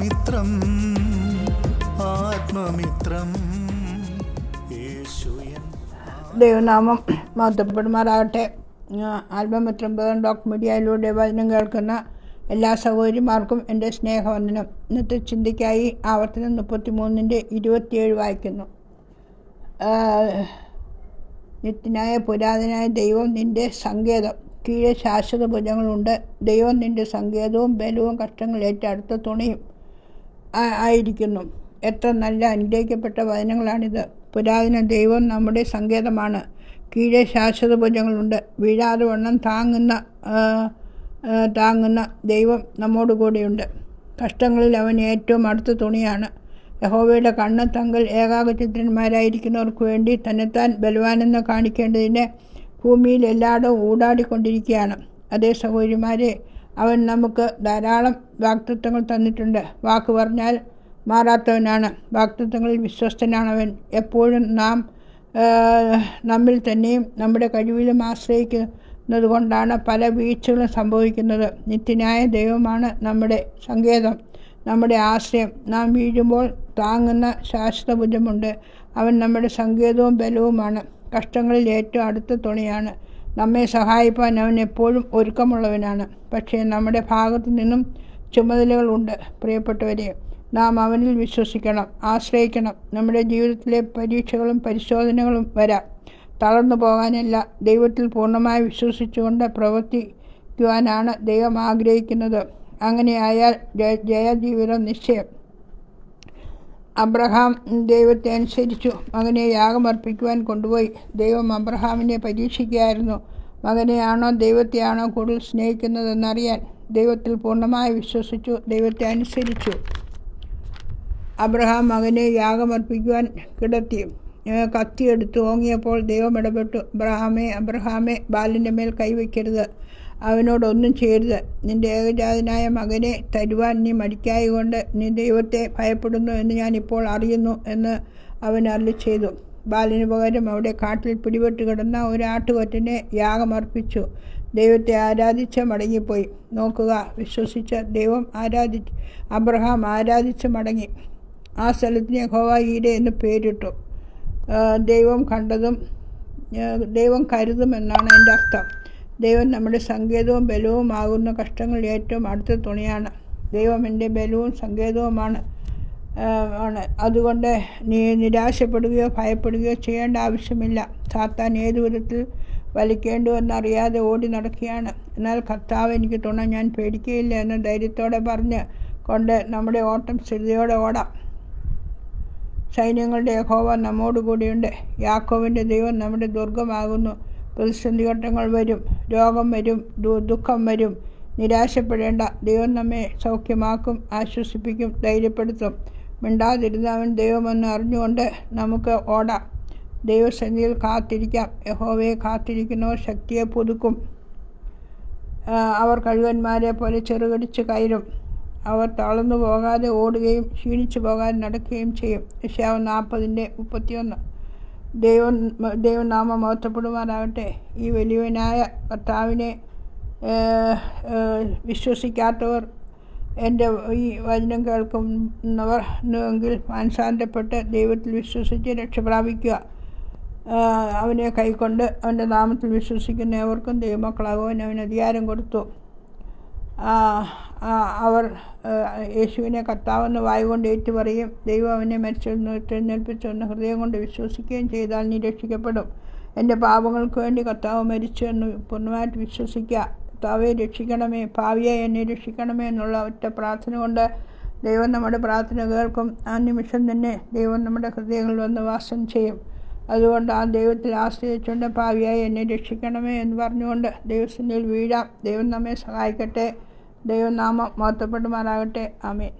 ആത്മമിത്രം ആത്മമിത്രം. ദൈവനാമം മഹത്വപ്പെടുമാറാകട്ടെ ആൽബമിത്രം ഡോക് മീഡിയയിലൂടെ വചനം കേൾക്കുന്ന എല്ലാ സഹോദരിമാർക്കും എന്റെ സ്നേഹവന്ദനം. ഇന്നത്തെ ചിന്തയ്ക്കായി ആവർത്തനം മുപ്പത്തി മൂന്നിന്റെ ഇരുപത്തിയേഴ് വായിക്കുന്നു. നിത്യനായ പുരാതനായ ദൈവം നിന്റെ സങ്കേതം. കീഴെ ശാശ്വത ഭുജങ്ങളുണ്ട് ദൈവം നിന്റെ സങ്കേതവും ബലവും കഷ്ടങ്ങൾ ഏറ്റെടുത്ത തുണിയും ആയിരിക്കുന്നു. എത്ര നല്ല അനുഗ്രഹിക്കപ്പെട്ട വചനങ്ങളാണിത്. പുരാതന ദൈവം നമ്മുടെ സങ്കേതമാണ്. കീഴെ ശാശ്വത ഭുജങ്ങളുണ്ട്. വീഴാതെ വണ്ണം താങ്ങുന്ന താങ്ങുന്ന ദൈവം നമ്മോട് കൂടെയുണ്ട്. കഷ്ടങ്ങളിൽ അവൻ ഏറ്റവും അടുത്ത തുണിയാണ്. യഹോവയുടെ കണ്ണ് തങ്ങൾ ഏകാഗ്രചിത്രന്മാരായിരിക്കുന്നവർക്ക് വേണ്ടി തന്നെത്താൻ ബലവാനെന്ന് കാണിക്കേണ്ടതിന് ഭൂമിയിൽ എല്ലായിടവും ഊടാടിക്കൊണ്ടിരിക്കുകയാണ്. അതേ സഹോദരിമാരെ അവൻ നമുക്ക് ധാരാളം വാക്തത്വങ്ങൾ തന്നിട്ടുണ്ട്. വാക്ക് പറഞ്ഞാൽ മാറാത്തവനാണ്. വാക്തത്വങ്ങളിൽ വിശ്വസ്തനാണവൻ. എപ്പോഴും നാം നമ്മിൽ തന്നെയും നമ്മുടെ കഴിവിലും ആശ്രയിക്കുന്നത് കൊണ്ടാണ് പല വീഴ്ചകളും സംഭവിക്കുന്നത്. നിത്യനായ ദൈവമാണ് നമ്മുടെ സങ്കേതം നമ്മുടെ ആശ്രയം. നാം വീഴുമ്പോൾ താങ്ങുന്ന ശാശ്വത അവൻ നമ്മുടെ സങ്കേതവും ബലവുമാണ്. കഷ്ടങ്ങളിൽ ഏറ്റവും അടുത്ത തുണിയാണ്. നമ്മെ സഹായിപ്പാൻ അവൻ എപ്പോഴും ഒരുക്കമുള്ളവനാണ്. പക്ഷേ നമ്മുടെ ഭാഗത്തു നിന്നും ചുമതലകളുണ്ട് പ്രിയപ്പെട്ടവരെ നാം അവനിൽ വിശ്വസിക്കണം ആശ്രയിക്കണം. നമ്മുടെ ജീവിതത്തിലെ പരീക്ഷകളും പരിശോധനകളും വരാം. തളർന്നു പോകാനല്ല ദൈവത്തിൽ പൂർണമായി വിശ്വസിച്ചുകൊണ്ട് പ്രവർത്തിക്കുവാനാണ് ദൈവം ആഗ്രഹിക്കുന്നത്. അങ്ങനെയായാൽ ജയ ജയജീവിതം നിശ്ചയം. അബ്രഹാം ദൈവത്തെ അനുസരിച്ചു. മകനെ യാഗമർപ്പിക്കുവാൻ കൊണ്ടുപോയി. ദൈവം അബ്രഹാമിനെ പരീക്ഷിക്കുകയായിരുന്നു. മകനെയാണോ ദൈവത്തെയാണോ കൂടുതൽ സ്നേഹിക്കുന്നതെന്നറിയാൻ ദൈവത്തിൽ പൂർണമായി വിശ്വസിച്ചു. ദൈവത്തെ അനുസരിച്ചു. അബ്രഹാം മകനെ യാഗമർപ്പിക്കുവാൻ കിടത്തി. കത്തിയെടുത്ത് ഓങ്ങിയപ്പോൾ ദൈവം ഇടപെട്ടു. അബ്രഹാമേ അബ്രഹാമേ ബാലിന്റെ മേൽ കൈവയ്ക്കരുത്. അവനോടൊന്നും ചെയ്യരുത് നിന്റെ ഏകജാതനായ മകനെ തരുവാൻ നീ മടിക്കായകൊണ്ട് നീ ദൈവത്തെ ഭയപ്പെടുന്നു എന്ന് ഞാൻ ഇപ്പോൾ അറിയുന്നു എന്ന് അവൻ അരുളി ചെയ്തു. ബാലിന് പകരം അവിടെ കാട്ടിൽ പിടിപെട്ട് കിടന്ന ഒരു ആട്ടുകൊറ്റനെ യാഗമർപ്പിച്ചു. ദൈവത്തെ ആരാധിച്ച് മടങ്ങിപ്പോയി. നോക്കുക വിശ്വസിച്ച ദൈവം ആരാധി അബ്രഹാം ആരാധിച്ച് മടങ്ങി. ആ സ്ഥലത്തിന് ഹോവ ഈര എന്ന് പേരിട്ടു. ദൈവം കണ്ടതും ദൈവം കരുതുമെന്നാണ് എന്റെ അർത്ഥം. ദൈവം നമ്മുടെ സങ്കേതവും ബലവുമാകുന്ന കഷ്ടങ്ങൾ ഏറ്റവും അടുത്ത തുണിയാണ്. ദൈവം എന്റെ ബലവും സങ്കേതവുമാണ്. ആണ്. അതുകൊണ്ട് നീ നിരാശപ്പെടുകയോ ഭയപ്പെടുകയോ ചെയ്യേണ്ട ആവശ്യമില്ല. സാത്താൻ ഏതു വിധത്തിൽ വലിക്കേണ്ടുവെന്നറിയാതെ ഓടി നടക്കുകയാണ്. എന്നാൽ കർത്താവ് എനിക്ക് തുണ ഞാൻ പേടിക്കുകയില്ല എന്ന് ധൈര്യത്തോടെ പറഞ്ഞ് കൊണ്ട് നമ്മുടെ ഓട്ടം സ്ഥിരതയോടെ ഓടാം. സൈന്യങ്ങളുടെ യഹോവ നമ്മോടുകൂടിയുണ്ട്. യാക്കോവിന്റെ ദൈവം നമ്മുടെ ദുർഗമാകുന്നു. പ്രതിസന്ധി ഘട്ടങ്ങൾ വരും രോഗം വരും ദുഃഖം വരും. നിരാശപ്പെടേണ്ട. ദൈവം നമ്മെ സൗഖ്യമാക്കും ആശ്വസിപ്പിക്കും ധൈര്യപ്പെടുത്തും. മിണ്ടാതിരുന്നവൻ ദൈവമെന്ന് അറിഞ്ഞുകൊണ്ട് നമുക്ക് ഓടാം. ദൈവസന്നിധിയിൽ കാത്തിരിക്കാം. യഹോവയെ കാത്തിരിക്കുന്നവർ ശക്തിയെ പുതുക്കും. അവർ കഴുകന്മാരെ പോലെ ചെറുകടിച്ച് കയറും. അവർ തളർന്നു പോകാതെ ഓടുകയും ക്ഷീണിച്ചു പോകാതെ നടക്കുകയും ചെയ്യും. ഋഷ്യാവ് നാൽപ്പതിന്റെ മുപ്പത്തിയൊന്ന്. ദൈവം ദൈവനാമം മഹത്വപ്പെടുമാറാകട്ടെ ഈ വലിയവനായ കർത്താവിനെ വിശ്വസിക്കാത്തവർ എന്റെ ഈ വചനം കേൾക്കുന്നവർ എങ്കിൽ മാനസാന്തരപ്പെട്ട് ദൈവത്തിൽ വിശ്വസിച്ച് രക്ഷപ്രാപിക്കുക പ്രാപിക്കുക. അവനെ കൈക്കൊണ്ട് അവന്റെ നാമത്തിൽ വിശ്വസിക്കുന്നവർക്കും ദൈവമക്കളാകുവാൻ അവന് അധികാരം കൊടുത്തു. അവർ യേശുവിനെ കർത്താവെന്ന് വായുകൊണ്ട് ഏറ്റുപറയും ദൈവം അവനെ മരിച്ചെന്ന് എന്ന് ഹൃദയം കൊണ്ട് വിശ്വസിക്കുകയും ചെയ്താൽ നീ രക്ഷിക്കപ്പെടും. എന്റെ പാപങ്ങൾക്ക് വേണ്ടി കർത്താവ് മരിച്ചു എന്ന് പൂർണമായിട്ട് വിശ്വസിക്കുക. കർത്താവെ രക്ഷിക്കണമേ. ഭാവിയെ എന്നെ രക്ഷിക്കണമേ എന്നുള്ള ഒറ്റ പ്രാർത്ഥന കൊണ്ട് ദൈവം നമ്മുടെ പ്രാർത്ഥന കേൾക്കും. ആ നിമിഷം തന്നെ ദൈവം നമ്മുടെ ഹൃദയങ്ങളിൽ വന്ന് വാസം ചെയ്യും. അതുകൊണ്ട് ആ ദൈവത്തിൽ ആശ്രയിച്ചുകൊണ്ട് ഭാവിയായി എന്നെ രക്ഷിക്കണമേ എന്ന് പറഞ്ഞുകൊണ്ട് ദൈവസന്നിധിയിൽ വീഴാം. ദൈവം നമ്മെ സഹായിക്കട്ടെ. ദൈവനാമം മഹത്വപ്പെടുമാറാകട്ടെ ആമേൻ.